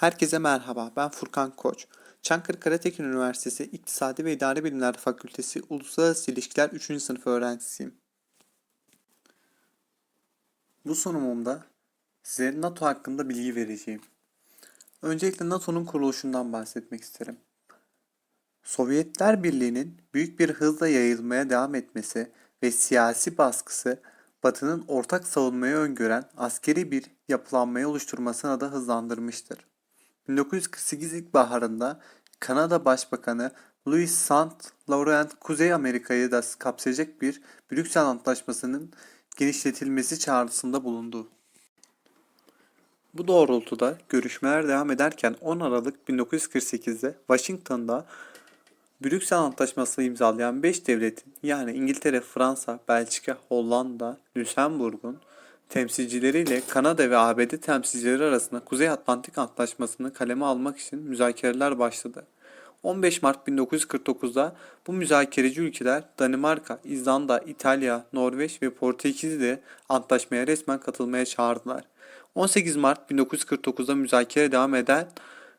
Herkese merhaba, ben Furkan Koç. Çankırı Karatekin Üniversitesi İktisadi ve İdari Bilimler Fakültesi Uluslararası İlişkiler 3. sınıf öğrencisiyim. Bu sunumumda size NATO hakkında bilgi vereceğim. Öncelikle NATO'nun kuruluşundan bahsetmek isterim. Sovyetler Birliği'nin büyük bir hızla yayılmaya devam etmesi ve siyasi baskısı Batı'nın ortak savunmayı öngören askeri bir yapılanmayı oluşturmasına da hızlandırmıştır. 1948 ilkbaharında Kanada Başbakanı Louis St. Laurent Kuzey Amerika'yı da kapsayacak bir Brüksel Antlaşması'nın genişletilmesi çağrısında bulundu. Bu doğrultuda görüşmeler devam ederken 10 Aralık 1948'de Washington'da Brüksel Antlaşması'nı imzalayan 5 devletin yani İngiltere, Fransa, Belçika, Hollanda, Lüksemburg'un temsilcileriyle Kanada ve ABD temsilcileri arasında Kuzey Atlantik Antlaşması'nı kaleme almak için müzakereler başladı. 15 Mart 1949'da bu müzakereci ülkeler Danimarka, İzlanda, İtalya, Norveç ve Portekiz'i de antlaşmaya resmen katılmaya çağırdılar. 18 Mart 1949'da müzakere devam eden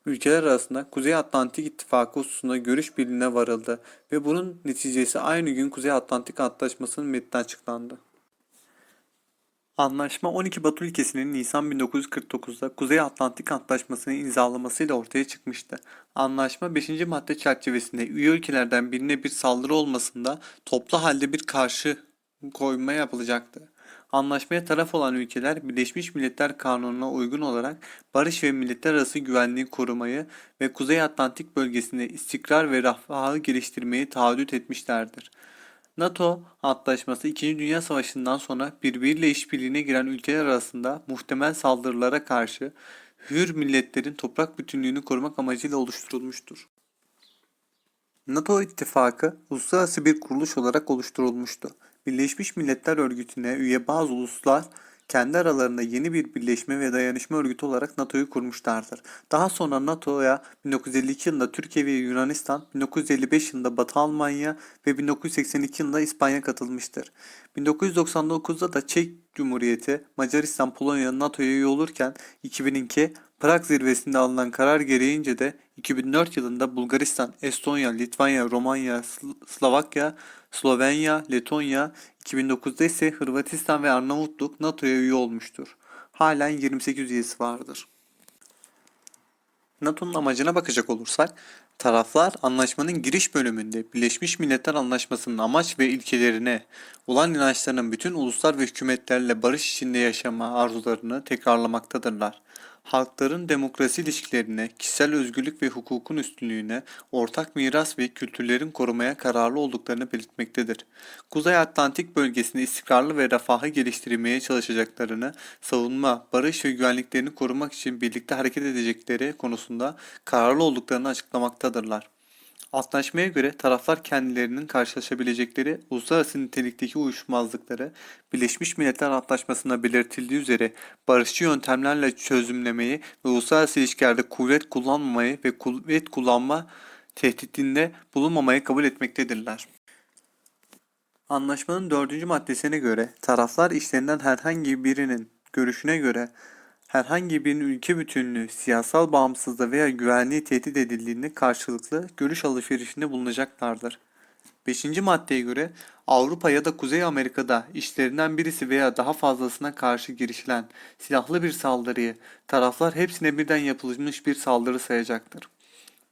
ülkeler arasında Kuzey Atlantik İttifakı hususunda görüş birliğine varıldı ve bunun neticesi aynı gün Kuzey Atlantik Antlaşması'nın metni açıklandı. Anlaşma 12 Batı ülkesinin Nisan 1949'da Kuzey Atlantik Antlaşması'nı imzalamasıyla ortaya çıkmıştı. Anlaşma 5. madde çerçevesinde üye ülkelerden birine bir saldırı olmasında toplu halde bir karşı koyma yapılacaktı. Anlaşmaya taraf olan ülkeler Birleşmiş Milletler Kanunu'na uygun olarak barış ve milletler arası güvenliği korumayı ve Kuzey Atlantik bölgesinde istikrar ve refahı geliştirmeyi taahhüt etmişlerdir. NATO antlaşması 2. Dünya Savaşı'ndan sonra birbiriyle işbirliğine giren ülkeler arasında muhtemel saldırılara karşı hür milletlerin toprak bütünlüğünü korumak amacıyla oluşturulmuştur. NATO ittifakı uluslararası bir kuruluş olarak oluşturulmuştu. Birleşmiş Milletler Örgütü'ne üye bazı uluslar kendi aralarında yeni bir birleşme ve dayanışma örgütü olarak NATO'yu kurmuşlardır. Daha sonra NATO'ya 1952 yılında Türkiye ve Yunanistan, 1955 yılında Batı Almanya ve 1982 yılında İspanya katılmıştır. 1999'da da Çek Cumhuriyeti, Macaristan, Polonya NATO'ya üye olurken 2002 Prag zirvesinde alınan karar gereğince de 2004 yılında Bulgaristan, Estonya, Litvanya, Romanya, Slovakya, Slovenya, Letonya, 2009'da ise Hırvatistan ve Arnavutluk NATO'ya üye olmuştur. Halen 28 üyesi vardır. NATO'nun amacına bakacak olursak, taraflar anlaşmanın giriş bölümünde Birleşmiş Milletler Anlaşması'nın amaç ve ilkelerine olan inançlarının bütün uluslar ve hükümetlerle barış içinde yaşama arzularını tekrarlamaktadırlar halkların demokrasi ilişkilerine, kişisel özgürlük ve hukukun üstünlüğüne, ortak miras ve kültürlerin korumaya kararlı olduklarını belirtmektedir. Kuzey Atlantik bölgesinde istikrarlı ve refahı geliştirmeye çalışacaklarını, savunma, barış ve güvenliklerini korumak için birlikte hareket edecekleri konusunda kararlı olduklarını açıklamaktadırlar. Antlaşmaya göre taraflar kendilerinin karşılaşabilecekleri uluslararası nitelikteki uyuşmazlıkları Birleşmiş Milletler Antlaşması'nda belirtildiği üzere barışçı yöntemlerle çözümlemeyi ve uluslararası ilişkilerde kuvvet kullanmamayı ve kuvvet kullanma tehditinde bulunmamayı kabul etmektedirler. Anlaşmanın dördüncü maddesine göre taraflar işlerinden herhangi birinin görüşüne göre herhangi bir ülke bütünlüğü, siyasal bağımsızlığı veya güvenliği tehdit edildiğinde karşılıklı görüş alışverişinde bulunacaklardır. 5. maddeye göre Avrupa ya da Kuzey Amerika'da işlerinden birisi veya daha fazlasına karşı girişilen silahlı bir saldırıyı taraflar hepsine birden yapılmış bir saldırı sayacaktır.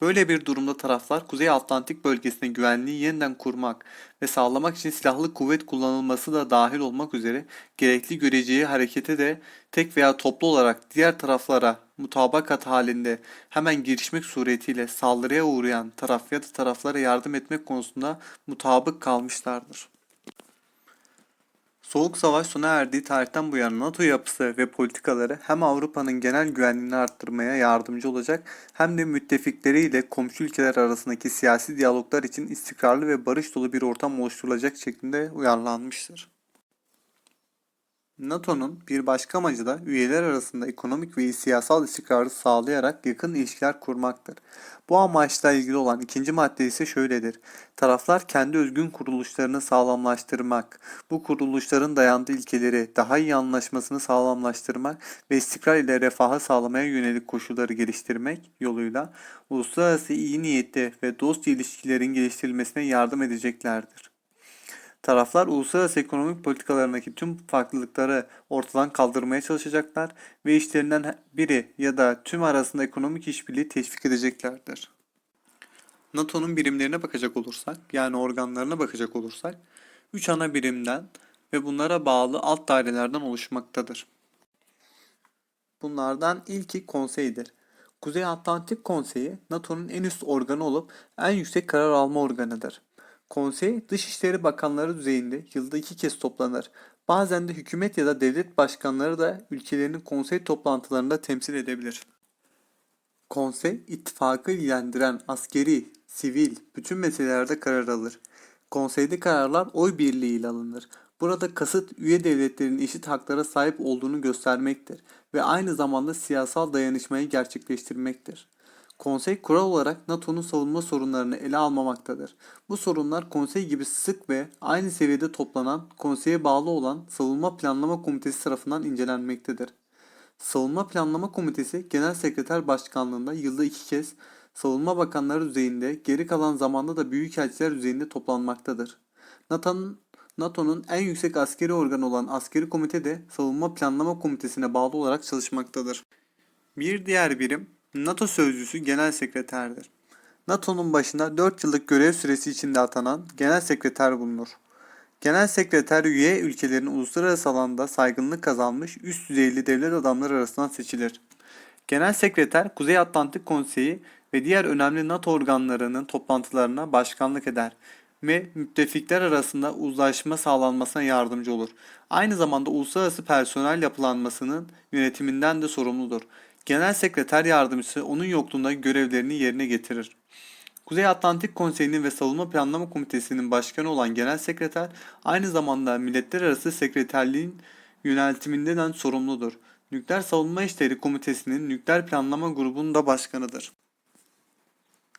Böyle bir durumda taraflar Kuzey Atlantik bölgesinde güvenliği yeniden kurmak ve sağlamak için silahlı kuvvet kullanılması da dahil olmak üzere gerekli göreceği harekete de tek veya toplu olarak diğer taraflara mutabakat halinde hemen girişmek suretiyle saldırıya uğrayan taraf ya da taraflara yardım etmek konusunda mutabık kalmışlardır. Soğuk Savaş sona erdiği tarihten bu yana NATO yapısı ve politikaları hem Avrupa'nın genel güvenliğini arttırmaya yardımcı olacak hem de müttefikleriyle komşu ülkeler arasındaki siyasi diyaloglar için istikrarlı ve barış dolu bir ortam oluşturulacak şeklinde uyarlanmıştır. NATO'nun bir başka amacı da üyeler arasında ekonomik ve siyasal istikrarı sağlayarak yakın ilişkiler kurmaktır. Bu amaçla ilgili olan ikinci madde ise şöyledir. Taraflar kendi özgün kuruluşlarını sağlamlaştırmak, bu kuruluşların dayandığı ilkeleri daha iyi anlaşmasını sağlamlaştırmak ve istikrar ile refahı sağlamaya yönelik koşulları geliştirmek yoluyla uluslararası iyi niyetli ve dost ilişkilerin geliştirilmesine yardım edeceklerdir. Taraflar uluslararası ekonomik politikalarındaki tüm farklılıkları ortadan kaldırmaya çalışacaklar ve işlerinden biri ya da tüm arasında ekonomik işbirliği teşvik edeceklerdir. NATO'nun birimlerine bakacak olursak, yani organlarına bakacak olursak, 3 ana birimden ve bunlara bağlı alt dairelerden oluşmaktadır. Bunlardan ilki konseydir. Kuzey Atlantik Konseyi NATO'nun en üst organı olup en yüksek karar alma organıdır. Konsey Dışişleri Bakanları düzeyinde yılda iki kez toplanır. Bazen de hükümet ya da devlet başkanları da ülkelerinin konsey toplantılarında temsil edebilir. Konsey, ittifakı ilgilendiren askeri, sivil, bütün meselelerde karar alır. Konseyde kararlar oy birliğiyle alınır. Burada kasıt üye devletlerin eşit haklara sahip olduğunu göstermektir ve aynı zamanda siyasal dayanışmayı gerçekleştirmektir. Konsey kural olarak NATO'nun savunma sorunlarını ele almamaktadır. Bu sorunlar konsey gibi sık ve aynı seviyede toplanan, konseye bağlı olan Savunma Planlama Komitesi tarafından incelenmektedir. Savunma Planlama Komitesi Genel Sekreter Başkanlığında yılda iki kez Savunma Bakanları düzeyinde, geri kalan zamanda da Büyükelçiler düzeyinde toplanmaktadır. NATO'nun NATO'nun en yüksek askeri organı olan Askeri Komite de Savunma Planlama Komitesi'ne bağlı olarak çalışmaktadır. Bir diğer birim NATO Sözcüsü Genel Sekreterdir. NATO'nun başında 4 yıllık görev süresi içinde atanan Genel Sekreter bulunur. Genel Sekreter üye ülkelerin uluslararası alanda saygınlık kazanmış üst düzeyli devlet adamları arasından seçilir. Genel Sekreter Kuzey Atlantik Konseyi ve diğer önemli NATO organlarının toplantılarına başkanlık eder ve müttefikler arasında uzlaşma sağlanmasına yardımcı olur. Aynı zamanda uluslararası personel yapılanmasının yönetiminden de sorumludur. Genel Sekreter Yardımcısı onun yokluğunda görevlerini yerine getirir. Kuzey Atlantik Konseyi'nin ve Savunma Planlama Komitesi'nin başkanı olan Genel Sekreter aynı zamanda Milletler Arası Sekreterliğin yöneltiminden sorumludur. Nükleer Savunma İşleri Komitesi'nin Nükleer Planlama Grubu'nun da başkanıdır.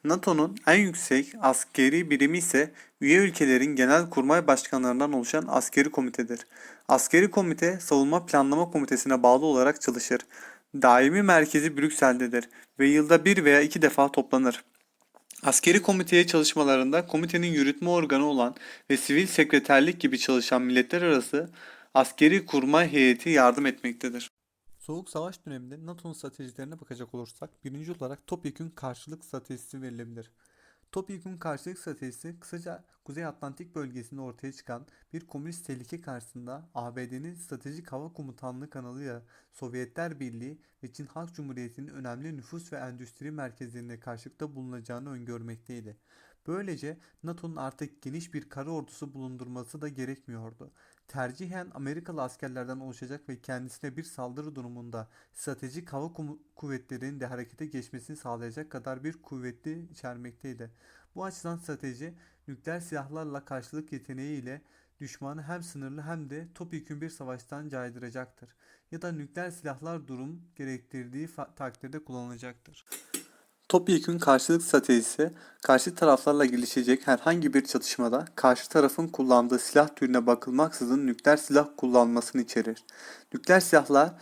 NATO'nun en yüksek askeri birimi ise üye ülkelerin genel kurmay başkanlarından oluşan askeri komitedir. Askeri komite savunma planlama komitesine bağlı olarak çalışır. Daimi merkezi Brüksel'dedir ve yılda bir veya iki defa toplanır. Askeri komiteye çalışmalarında komitenin yürütme organı olan ve sivil sekreterlik gibi çalışan milletler arası askeri kurmay heyeti yardım etmektedir. Soğuk Savaş döneminde NATO'nun stratejilerine bakacak olursak birinci olarak topyekün karşılık stratejisi verilebilir. Topyekün karşılık stratejisi kısaca Kuzey Atlantik bölgesinde ortaya çıkan bir komünist tehlike karşısında ABD'nin stratejik hava komutanlığı kanalıyla Sovyetler Birliği ve Çin Halk Cumhuriyeti'nin önemli nüfus ve endüstri merkezlerine karşılıkta bulunacağını öngörmekteydi. Böylece NATO'nun artık geniş bir kara ordusu bulundurması da gerekmiyordu. Tercihen Amerikalı askerlerden oluşacak ve kendisine bir saldırı durumunda stratejik hava kuvvetlerinin de harekete geçmesini sağlayacak kadar bir kuvvetli içermekteydi. Bu açıdan strateji nükleer silahlarla karşılık yeteneğiyle düşmanı hem sınırlı hem de topyekün bir savaştan caydıracaktır. Ya da nükleer silahlar durum gerektirdiği takdirde kullanılacaktır. Topyekün karşılık stratejisi, karşı taraflarla gelişecek herhangi bir çatışmada karşı tarafın kullandığı silah türüne bakılmaksızın nükleer silah kullanmasını içerir. Nükleer silahlar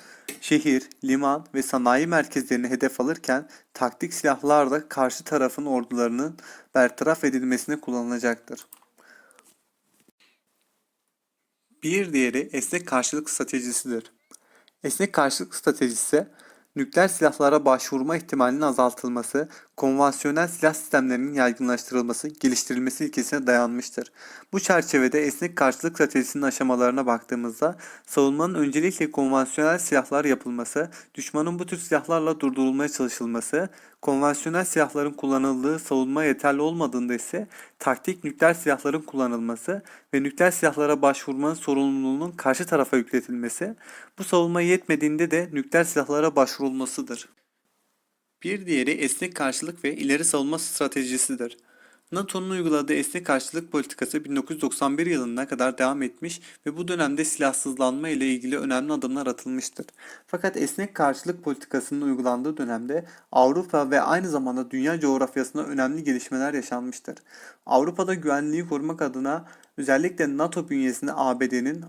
şehir, liman ve sanayi merkezlerini hedef alırken taktik silahlar da karşı tarafın ordularının bertaraf edilmesine kullanılacaktır. Bir diğeri esnek karşılık stratejisidir. Esnek karşılık stratejisi nükleer silahlara başvurma ihtimalinin azaltılması, konvansiyonel silah sistemlerinin yaygınlaştırılması, geliştirilmesi ilkesine dayanmıştır. Bu çerçevede esnek karşılık stratejisinin aşamalarına baktığımızda savunmanın öncelikle konvansiyonel silahlar yapılması, düşmanın bu tür silahlarla durdurulmaya çalışılması, konvansiyonel silahların kullanıldığı savunma yeterli olmadığında ise taktik nükleer silahların kullanılması ve nükleer silahlara başvurmanın sorumluluğunun karşı tarafa yükletilmesi, bu savunma yetmediğinde de nükleer silahlara başvurulmasıdır. Bir diğeri esnek karşılık ve ileri savunma stratejisidir. NATO'nun uyguladığı esnek karşılık politikası 1991 yılına kadar devam etmiş ve bu dönemde silahsızlanma ile ilgili önemli adımlar atılmıştır. Fakat esnek karşılık politikasının uygulandığı dönemde Avrupa ve aynı zamanda dünya coğrafyasında önemli gelişmeler yaşanmıştır. Avrupa'da güvenliği korumak adına özellikle NATO bünyesinde ABD'nin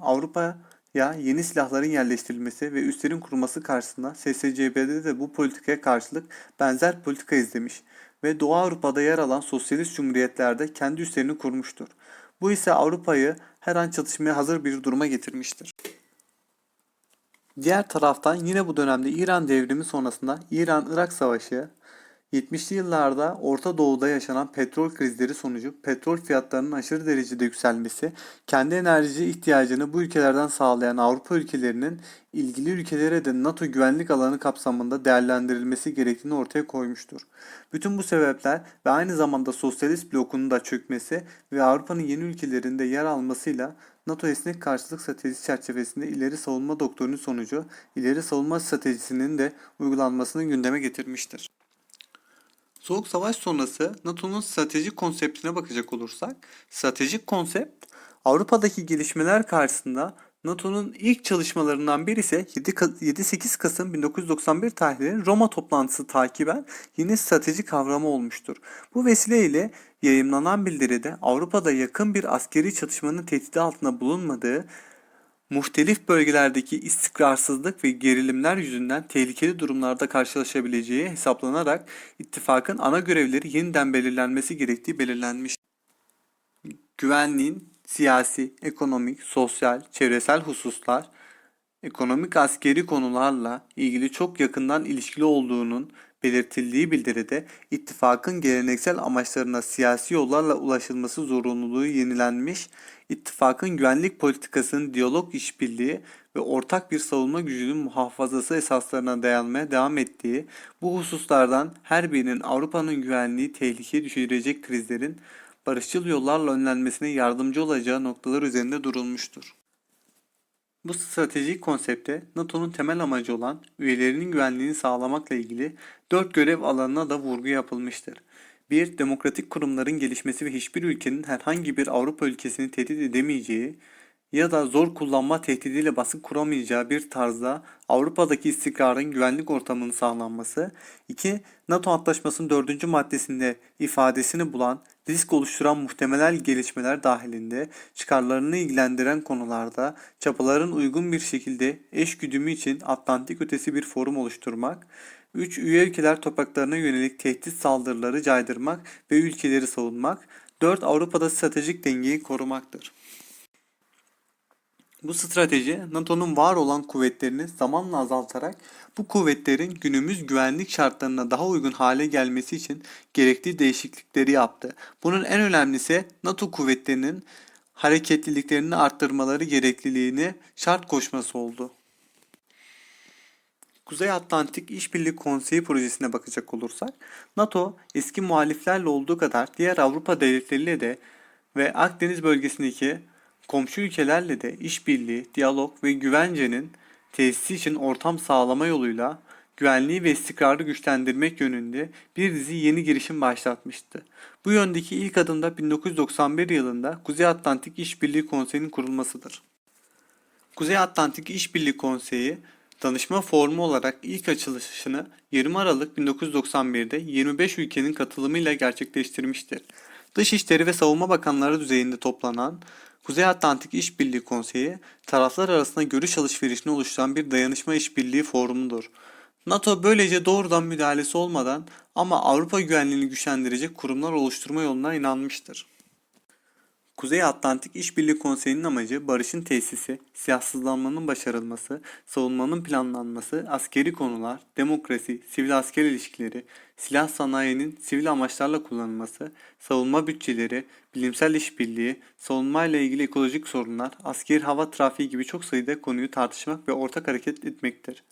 Avrupa'ya yeni silahların yerleştirilmesi ve üslerin kurulması karşısında SSCB'de de bu politikaya karşılık benzer politika izlemiş ve Doğu Avrupa'da yer alan sosyalist cumhuriyetlerde kendi üslerini kurmuştur. Bu ise Avrupa'yı her an çatışmaya hazır bir duruma getirmiştir. Diğer taraftan yine bu dönemde İran devrimi sonrasında İran-Irak Savaşı, 70'li yıllarda Orta Doğu'da yaşanan petrol krizleri sonucu petrol fiyatlarının aşırı derecede yükselmesi, kendi enerji ihtiyacını bu ülkelerden sağlayan Avrupa ülkelerinin ilgili ülkelere de NATO güvenlik alanı kapsamında değerlendirilmesi gerektiğini ortaya koymuştur. Bütün bu sebepler ve aynı zamanda sosyalist blokunun da çökmesi ve Avrupa'nın yeni ülkelerinde yer almasıyla NATO esnek karşılık stratejisi çerçevesinde ileri savunma doktrini sonucu ileri savunma stratejisinin de uygulanmasını gündeme getirmiştir. Soğuk Savaş sonrası NATO'nun stratejik konseptine bakacak olursak, stratejik konsept Avrupa'daki gelişmeler karşısında NATO'nun ilk çalışmalarından biri ise 7-8 Kasım 1991 tarihli Roma toplantısı takiben yeni strateji kavramı olmuştur. Bu vesileyle yayımlanan bildiride Avrupa'da yakın bir askeri çatışmanın tehdidi altında bulunmadığı muhtelif bölgelerdeki istikrarsızlık ve gerilimler yüzünden tehlikeli durumlarda karşılaşabileceği hesaplanarak ittifakın ana görevleri yeniden belirlenmesi gerektiği belirlenmiş. Güvenliğin siyasi, ekonomik, sosyal, çevresel hususlar, ekonomik askeri konularla ilgili çok yakından ilişkili olduğunun belirtildiği bildiride ittifakın geleneksel amaçlarına siyasi yollarla ulaşılması zorunluluğu yenilenmiş, ittifakın güvenlik politikasının diyalog işbirliği ve ortak bir savunma gücünün muhafazası esaslarına dayanmaya devam ettiği, bu hususlardan her birinin Avrupa'nın güvenliği tehlikeye düşürecek krizlerin barışçıl yollarla önlenmesine yardımcı olacağı noktalar üzerinde durulmuştur. Bu stratejik konsepte NATO'nun temel amacı olan üyelerinin güvenliğini sağlamakla ilgili dört görev alanına da vurgu yapılmıştır. 1. Demokratik kurumların gelişmesi ve hiçbir ülkenin herhangi bir Avrupa ülkesini tehdit edemeyeceği ya da zor kullanma tehdidiyle baskı kuramayacağı bir tarzda Avrupa'daki istikrarın güvenlik ortamının sağlanması. 2. NATO Antlaşması'nın 4. maddesinde ifadesini bulan risk oluşturan muhtemel gelişmeler dahilinde çıkarlarını ilgilendiren konularda çabaların uygun bir şekilde eş güdümü için Atlantik ötesi bir forum oluşturmak. 3. Üye ülkeler topraklarına yönelik tehdit saldırıları caydırmak ve ülkeleri savunmak. 4. Avrupa'da stratejik dengeyi korumaktır. Bu strateji NATO'nun var olan kuvvetlerini zamanla azaltarak bu kuvvetlerin günümüz güvenlik şartlarına daha uygun hale gelmesi için gerekli değişiklikleri yaptı. Bunun en önemlisi NATO kuvvetlerinin hareketliliklerini arttırmaları gerekliliğini şart koşması oldu. Kuzey Atlantik İşbirliği Konseyi projesine bakacak olursak, NATO eski muhaliflerle olduğu kadar diğer Avrupa devletleriyle de ve Akdeniz bölgesindeki komşu ülkelerle de işbirliği, diyalog ve güvencenin tesisi için ortam sağlama yoluyla güvenliği ve istikrarı güçlendirmek yönünde bir dizi yeni girişim başlatmıştı. Bu yöndeki ilk adım da 1991 yılında Kuzey Atlantik İşbirliği Konseyi'nin kurulmasıdır. Kuzey Atlantik İşbirliği Konseyi danışma formu olarak ilk açılışını 20 Aralık 1991'de 25 ülkenin katılımıyla gerçekleştirmiştir. Dışişleri ve Savunma Bakanları düzeyinde toplanan Kuzey Atlantik İşbirliği Konseyi, taraflar arasında görüş alışverişini oluşturan bir dayanışma işbirliği forumudur. NATO böylece doğrudan müdahalesi olmadan ama Avrupa güvenliğini güçlendirecek kurumlar oluşturma yoluna inanmıştır. Kuzey Atlantik İşbirliği Konseyi'nin amacı barışın tesisi, siyasızlanmanın başarılması, savunmanın planlanması, askeri konular, demokrasi, sivil asker ilişkileri, silah sanayinin sivil amaçlarla kullanılması, savunma bütçeleri, bilimsel işbirliği, savunma ile ilgili ekolojik sorunlar, askeri hava trafiği gibi çok sayıda konuyu tartışmak ve ortak hareket etmektir.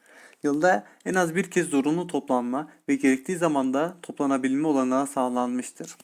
Yılda en az bir kez zorunlu toplanma ve gerektiği zamanda toplanabilme olanağı sağlanmıştır.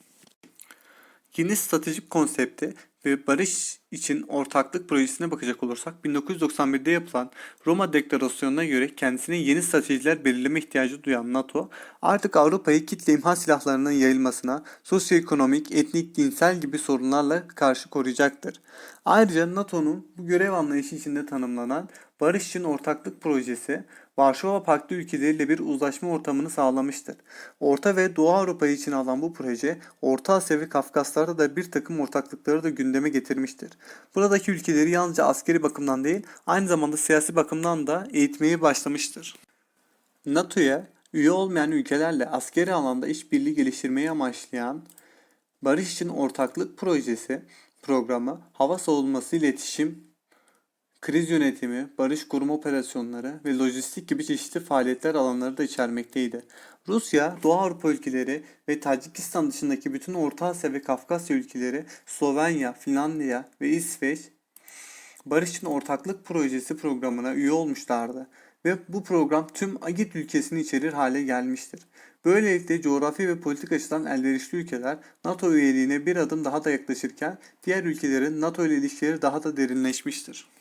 Yeni stratejik konsepti ve barış için ortaklık projesine bakacak olursak 1991'de yapılan Roma Deklarasyonu'na göre kendisine yeni stratejiler belirleme ihtiyacı duyan NATO artık Avrupa'yı kitle imha silahlarının yayılmasına, sosyoekonomik, etnik, dinsel gibi sorunlarla karşı koruyacaktır. Ayrıca NATO'nun bu görev anlayışı içinde tanımlanan Barış için Ortaklık Projesi Varşova Paktı ülkeleriyle bir uzlaşma ortamını sağlamıştır. Orta ve Doğu Avrupa için alan bu proje Orta Asya ve Kafkaslar'da da bir takım ortaklıkları da gündeme getirmiştir. Buradaki ülkeleri yalnızca askeri bakımdan değil aynı zamanda siyasi bakımdan da eğitmeye başlamıştır. NATO'ya üye olmayan ülkelerle askeri alanda işbirliği geliştirmeyi amaçlayan Barış için Ortaklık Projesi programı hava savunması iletişim, kriz yönetimi, barış koruma operasyonları ve lojistik gibi çeşitli faaliyetler alanları da içermekteydi. Rusya, Doğu Avrupa ülkeleri ve Tacikistan dışındaki bütün Orta Asya ve Kafkasya ülkeleri, Slovenya, Finlandiya ve İsveç Barış için Ortaklık Projesi programına üye olmuşlardı ve bu program tüm AGİT ülkesini içerir hale gelmiştir. Böylelikle coğrafi ve politik açıdan elverişli ülkeler NATO üyeliğine bir adım daha da yaklaşırken diğer ülkelerin NATO ile ilişkileri daha da derinleşmiştir.